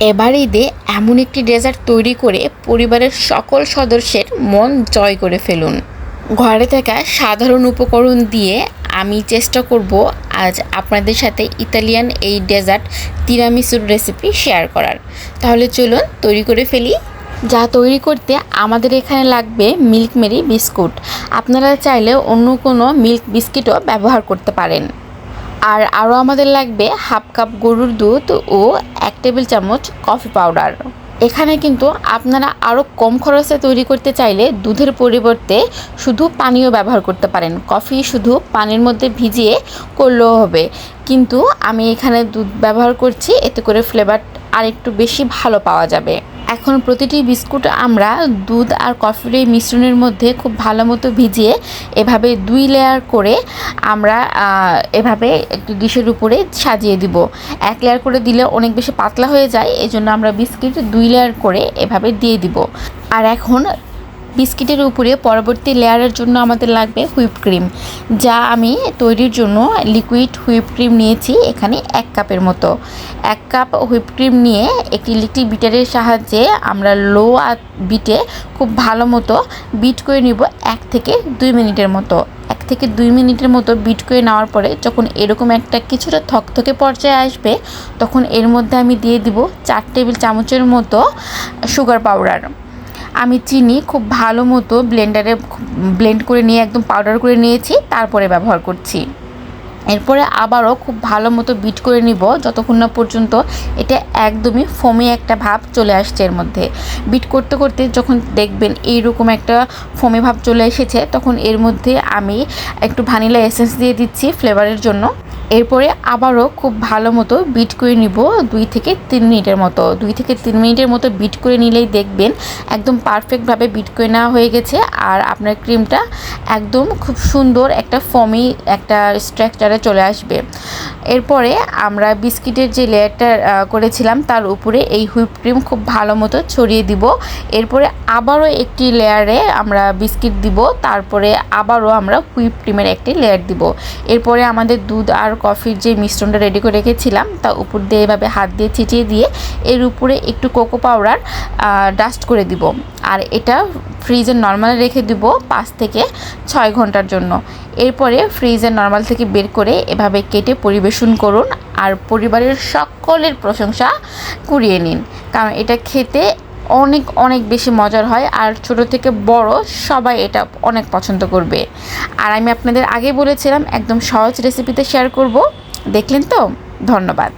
এবার ঈদে এমন একটি ডেজার্ট তৈরি করে পরিবারের সকল সদস্যের মন জয় করে ফেলুন। ঘরে থাকা সাধারণ উপকরণ দিয়ে আমি চেষ্টা করব আজ আপনাদের সাথে ইতালিয়ান এই ডেজার্ট তিরামিসুর রেসিপি শেয়ার করার। তাহলে চলুন তৈরি করে ফেলি। যা তৈরি করতে আমাদের এখানে লাগবে মিল্ক মেরি বিস্কুট। আপনারা চাইলে অন্য কোনো মিল্ক বিস্কিটও ব্যবহার করতে পারেন। আর আরও আমাদের লাগবে হাফ কাপ গরুর দুধ ও এক টেবিল চামচ কফি পাউডার। এখানে কিন্তু আপনারা আরও কম খরচে তৈরি করতে চাইলে দুধের পরিবর্তে শুধু পানীয় ব্যবহার করতে পারেন। কফি শুধু পানির মধ্যে ভিজিয়ে করলেও হবে। কিন্তু আমি এখানে দুধ ব্যবহার করছি, এতে করে ফ্লেভার আর একটু বেশি ভালো পাওয়া যাবে। এখন প্রতিটি বিস্কুট আমরা দুধ আর কফির মিশ্রণের মধ্যে খুব ভালো মতো ভিজিয়ে এভাবে দুই লেয়ার করে আমরা এভাবে একটু ডিশের উপরে সাজিয়ে দিব। এক লেয়ার করে দিলে অনেক বেশি পাতলা হয়ে যায়, এজন্য আমরা বিস্কিট দুই লেয়ার করে এভাবে দিয়ে দিব। আর এখন বিস্কিটের উপরে পরবর্তী লেয়ারের জন্য আমাদের লাগবে হুইপ ক্রিম, যা আমি তৈরির জন্য লিকুইড হুইপ ক্রিম নিয়েছি এখানে এক কাপের মতো। এক কাপ হুইপ ক্রিম নিয়ে একটি ইলেকট্রিক বিটারের সাহায্যে আমরা লো আর বিটে খুব ভালো মতো বিট করে নিব এক থেকে দুই মিনিটের মতো। এক থেকে দুই মিনিটের মতো বিট করে নেওয়ার পরে যখন এরকম একটা কিছুটা থকথকে পর্যায়ে আসবে, তখন এর মধ্যে আমি দিয়ে দিব চার টেবিল চামচের মতো সুগার পাউডার। আমি চিনি খুব ভালো মতো ব্লেন্ডারে ব্লেন্ড করে নিয়ে একদম পাউডার করে নিয়েছি, তারপরে ব্যবহার করছি। এরপরে আবারও খুব ভালো মতো বিট করে নিব, যতক্ষণ না পর্যন্ত এটা একদমই ফোমে একটা ভাব চলে আসছে এর মধ্যে। বিট করতে করতে যখন দেখবেন এইরকম একটা ফোমে ভাব চলে এসেছে, তখন এর মধ্যে আমি একটু ভানিলা এসেন্স দিয়ে দিচ্ছি ফ্লেভারের জন্য। এরপরে আবারও খুব ভালো মতো বিট করে নিব দুই থেকে তিন মিনিটের মতো। দুই থেকে তিন মিনিটের মতো বিট করে নিলেই দেখবেন একদম পারফেক্টভাবে বিট করে নেওয়া হয়ে গেছে। আর আপনার ক্রিমটা একদম খুব সুন্দর একটা ফমি একটা স্ট্রাকচারে চলে আসবে। এরপরে আমরা বিস্কিটের যে লেয়ারটা করেছিলাম তার উপরে এই হুইপ ক্রিম খুব ভালো মতো ছড়িয়ে দিব। এরপরে আবারও একটি লেয়ারে আমরা বিস্কিট দিব। তারপরে আবারও আমরা হুইপ ক্রিমের একটি লেয়ার দিব। এরপরে আমাদের দুধ আর কফির যে মিশ্রণটা রেডি করে রেখেছিলাম, তা উপর দিয়ে এভাবে হাত দিয়ে ছিটিয়ে দিয়ে এর উপরে একটু কোকো পাউডার ডাস্ট করে দিব। আর এটা ফ্রিজে নর্মালে রেখে দিব পাঁচ থেকে ছয় ঘণ্টার জন্য। এরপরে ফ্রিজে নর্মাল থেকে বের করে এভাবে কেটে পরিবেশন করুন আর পরিবারের সকলের প্রশংসা কুড়িয়ে নিন। কারণ এটা খেতে অনেক অনেক বেশি মজার হয়। আর ছোট থেকে বড় সবাই এটা অনেক পছন্দ করবে। আর আমি আপনাদের আগে বলেছিলাম, একদম সহজ রেসিপিতে শেয়ার করব। দেখলেন তো? ধন্যবাদ।